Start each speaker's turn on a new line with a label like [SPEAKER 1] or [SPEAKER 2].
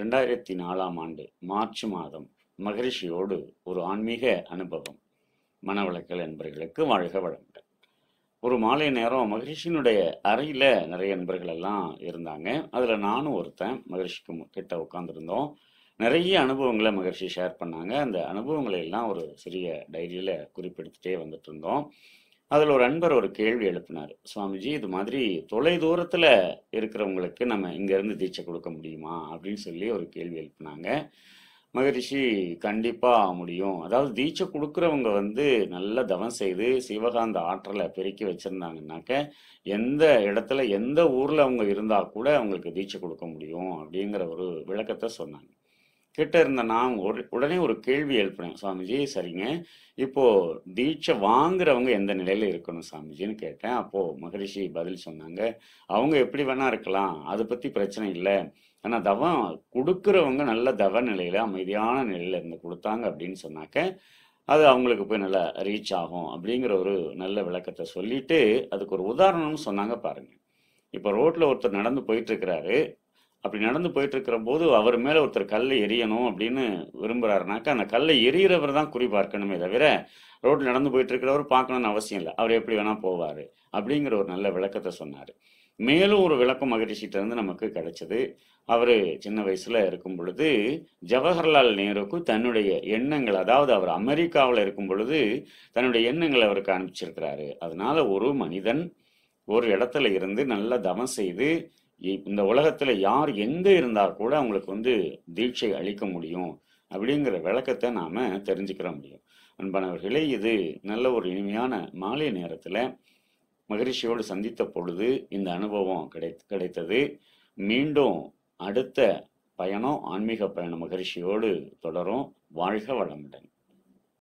[SPEAKER 1] ரெண்டாயிரத்தி நாலாம் ஆண்டு மார்ச் மாதம் மகரிஷியோடு ஒரு ஆன்மீக அனுபவம். மனவளக்கல் என்பர்களுக்கு வாழ்க வளங்கள் ஒரு மாலை நேரம் மகரிஷியினுடைய அறையில் நிறைய நண்பர்கள் எல்லாம் இருந்தாங்க. அதில் நானும் ஒருத்தன் மகரிஷிக்கு கிட்ட உட்காந்துருந்தோம் நிறைய அனுபவங்களை மகரிஷி ஷேர் பண்ணாங்க. அந்த அனுபவங்களை எல்லாம் ஒரு சிறிய டைரியில் குறிப்பெடுத்துட்டே வந்துட்டு இருந்தோம். அதில் ஒரு அன்பர் ஒரு கேள்வி எழுப்பினார். சுவாமிஜி இது மாதிரி தொலை தூரத்தில் இருக்கிறவங்களுக்கு நம்ம இங்கேருந்து தீட்சை கொடுக்க முடியுமா? அப்படின்னு சொல்லி ஒரு கேள்வி எழுப்பினாங்க. மகரிஷி கண்டிப்பாக முடியும். அதாவது தீட்சை கொடுக்குறவங்க வந்து நல்ல தவம் செய்து சிவகாந்த ஆற்றலை பெருக்கி வச்சுருந்தாங்கனாக்க எந்த இடத்துல எந்த ஊரில் அவங்க இருந்தால் கூட அவங்களுக்கு தீட்சை கொடுக்க முடியும் அப்படிங்கிற ஒரு விளக்கத்தை சொன்னாங்க. கிட்ட இருந்த நான் ஒரு உடனே ஒரு கேள்வி எழுப்பினேன். சுவாமிஜி சரிங்க. இப்போ தீட்சை வாங்குறவங்க எந்த நிலையில இருக்கணும் சாமிஜின்னு கேட்டேன். அப்போ மகரிஷி பதில் சொன்னாங்க அவங்க எப்படி வேணா இருக்கலாம். அதை பத்தி பிரச்சனை இல்லை. ஆனா தவம் கொடுக்கறவங்க நல்ல தவ நிலையில அமைதியான நிலையில இருந்து கொடுத்தாங்க அப்படின்னு சொன்னாக்க அது அவங்களுக்கு போய் நல்லா ரீச் ஆகும் அப்படிங்கிற ஒரு நல்ல விளக்கத்தை சொல்லிட்டு அதுக்கு ஒரு உதாரணம்னு சொன்னாங்க பாருங்க. இப்போ ரோட்ல ஒருத்தர் நடந்து போயிட்டு இருக்கிறாரு. அப்படி நடந்து போயிட்டு இருக்கிற போது அவர் மேல ஒருத்தர் கல்லை எரியணும் அப்படின்னு விரும்புறாருனாக்கா அந்த கல்லை எரியறவர் தான் குறி பார்க்கணுமே தவிர ரோட்ல நடந்து போயிட்டு இருக்கிறவர் பார்க்கணும்னு அவசியம் இல்லை. அவர் எப்படி வேணா போவாரு அப்படிங்கிற ஒரு நல்ல விளக்கத்தை சொன்னாரு. மேலும் ஒரு விளக்கம் மகரிஷிட்ட இருந்து நமக்கு கிடைச்சது. அவர் சின்ன வயசுல இருக்கும் பொழுது ஜவஹர்லால் நேருக்கு தன்னுடைய எண்ணங்கள் அதாவது அவர் அமெரிக்காவில் இருக்கும் பொழுது தன்னுடைய எண்ணங்களை அவருக்கு அனுப்பிச்சிருக்கிறாரு. அதனால ஒரு மனிதன் ஒரு இடத்துல இருந்து நல்ல தவம் செய்து இந்த உலகத்துல யார் எங்க இருந்தா கூட அவங்களுக்கு வந்து தீட்சை அளிக்க முடியும் அப்படிங்கிற விளக்கத்தை நாம தெரிஞ்சுக்கிற முடியும். அன்பானவர்களே இது நல்ல ஒரு இனிமையான மாலை நேரத்துல மகரிஷியோடு சந்தித்த பொழுது இந்த அனுபவம் கிடை கிடைத்தது. மீண்டும் அடுத்த பயணம் ஆன்மீக பயணம் மகரிஷியோடு தொடரும். வாழ்க வளமுடன்.